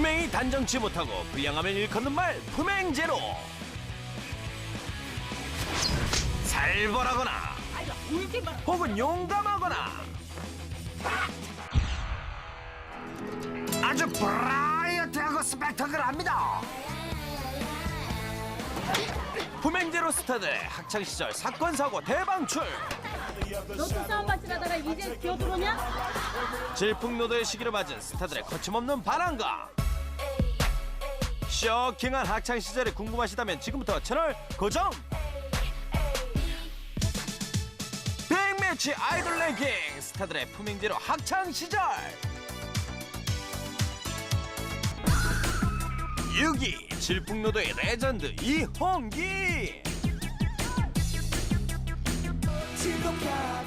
품행이 단정치 못하고 불량함을 일컫는 말 품행제로. 살벌하거나 혹은 용감하거나 아주 브라이어트하고 스펙터클합니다. 품행제로 스타들의 학창시절 사건 사고 대방출. 너도 싸움 맞지하다가 이제 기어들어오냐? 질풍노도의 시기를 맞은 스타들의 거침없는 반항과 쇼킹한 학창 시절이 궁금하시다면 지금부터 채널 고정. 백매치 아이돌 랭킹 스타들의 품행제로 학창 시절. 6위 질풍노도의 레전드 이홍기.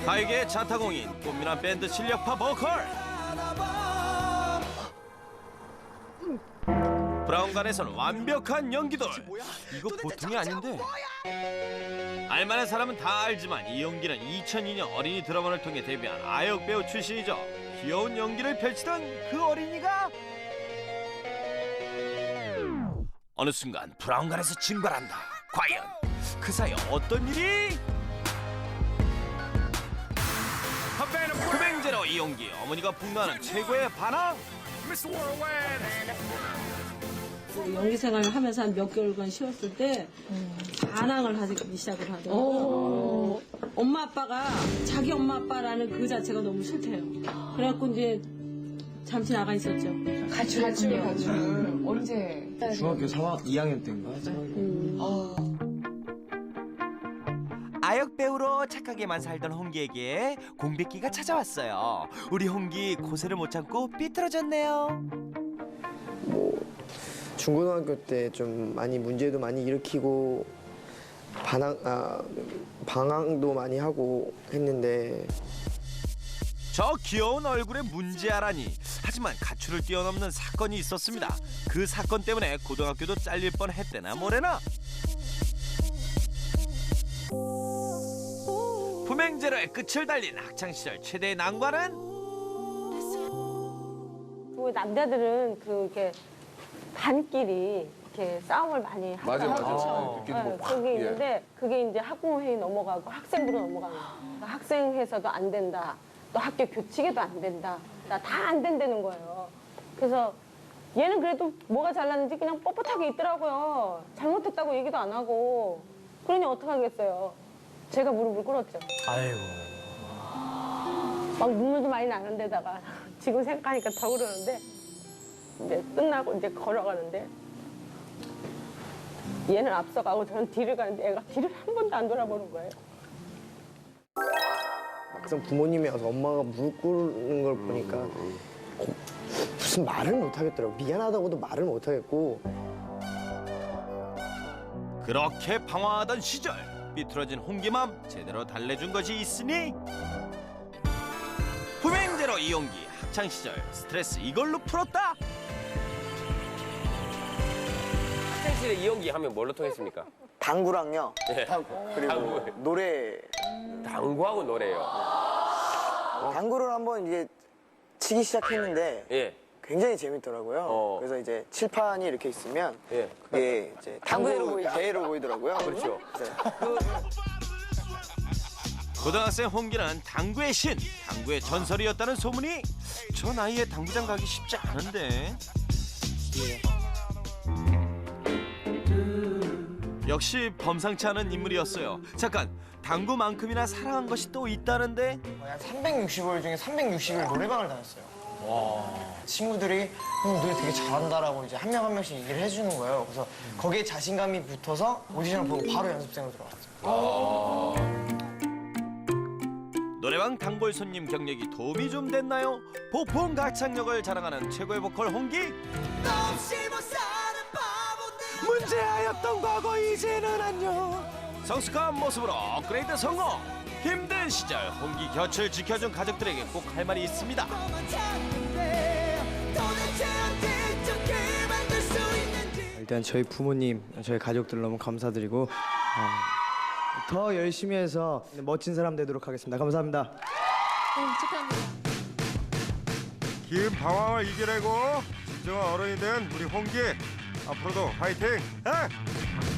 가요계의 자타공인 꽃미남 밴드 실력파 보컬 브라운관에서는 완벽한 연기돌. 이거 보통이 아닌데. 알만한 사람은 다 알지만 이 연기는 2002년 어린이 드라마를 통해 데뷔한 아역 배우 출신이죠. 귀여운 연기를 펼치던 그 어린이가 어느 순간 브라운관에서 증발한다. 과연 그 사이 어떤 일이? 금행제로 이용기 어머니가 분노하는 최고의 반항 연기 생활을 하면서 한 몇 개월간 쉬었을 때 반항을 하기 시작을 하더라고요. 엄마 아빠가 자기 엄마 아빠라는 그 자체가 너무 싫대요. 그래갖고 이제 잠시 나가 있었죠. 가출했군요. 언제? 중학교 4학 2학년 때인가? 아역 배우로 착하게만 살던 홍기에게 공백기가 찾아왔어요 우리 홍기 고세를 못 참고 삐뚤어졌네요 중고등학교 때 좀 많이 문제도 많이 일으키고 반항 아, 방황도 많이 하고 했는데. 저 귀여운 얼굴에 문제아라니. 하지만 가출을 뛰어넘는 사건이 있었습니다. 그 사건 때문에 고등학교도 잘릴 뻔했대나 뭐래나. 품행제로의 끝을 달린 학창시절 최대의 난관은? 그 남자들은 그게 반끼리 이렇게 싸움을 많이 맞아, 맞아. 하잖아요. 이렇게 뭐 네, 확, 그게 예. 있는데 그게 이제 학부모회의 넘어가고 학생부로 넘어가는 거예요. 그러니까 학생회에서도 안 된다. 또 학교 교칙에도 안 된다. 다 안 된다는 거예요. 그래서 얘는 그래도 뭐가 잘났는지 그냥 뻣뻣하게 있더라고요. 잘못했다고 얘기도 안 하고. 그러니 어떡하겠어요. 제가 무릎을 꿇었죠. 아이고 막 눈물도 많이 나는 데다가 지금 생각하니까 더 그러는데 이제 끝나고 이제 걸어가는데 얘는 앞서가고 저는 뒤를 가는데 애가 뒤를 한 번도 안 돌아보는 거예요. 막상 부모님이 와서 엄마가 무릎 꿇는 걸 보니까 고- 무슨 말을 못 하겠더라고. 미안하다고도 말을 못 하겠고. 그렇게 방황하던 시절 삐뚤어진 홍기맘 제대로 달래준 것이 있으니 품행제로 이용기 학창 시절 스트레스 이걸로 풀었다 학창시절에 이용기 하면 뭘로 통했습니까? 당구랑요 예. 그리고 당구. 노래 당구하고 노래요. 당구를 한번 이제 치기 시작했는데 예. 굉장히 재밌더라고요. 어. 그래서 이제 칠판이 이렇게 있으면 예. 그게 이제 당구로 대회로 보이더라고요. 그렇죠. 그래서 고등학생 홍기는 당구의 신 당구의 전설이었다는 소문이 저 나이에 당구장 가기 쉽지 않은데 역시 범상치 않은 인물이었어요 잠깐 당구만큼이나 사랑한 것이 또 있다는데 한 360일 중에 360일 노래방을 다녔어요. 친구들이 형 노래 되게 잘한다라고 이제 한 명 한 명씩 얘기를 해주는 거예요. 그래서 거기에 자신감이 붙어서 오디션을 보고 바로 연습생으로 들어갔어요. 노래방 단골 손님 경력이 도움이 좀 됐나요? 보통 가창력을 자랑하는 최고의 보컬 홍기 문제하였던 과거 이제는 안녕 성숙한 모습으로 업그레이드 성공 힘든 시절 홍기 곁을 지켜준 가족들에게 꼭 할 말이 있습니다 일단 저희 부모님, 저희 가족들 너무 감사드리고 어, 더 열심히 해서 멋진 사람 되도록 하겠습니다. 감사합니다. 축하합니다. 긴 방황을 이겨내고 진정한 어른이 된 우리 홍기 앞으로도 화이팅! 해!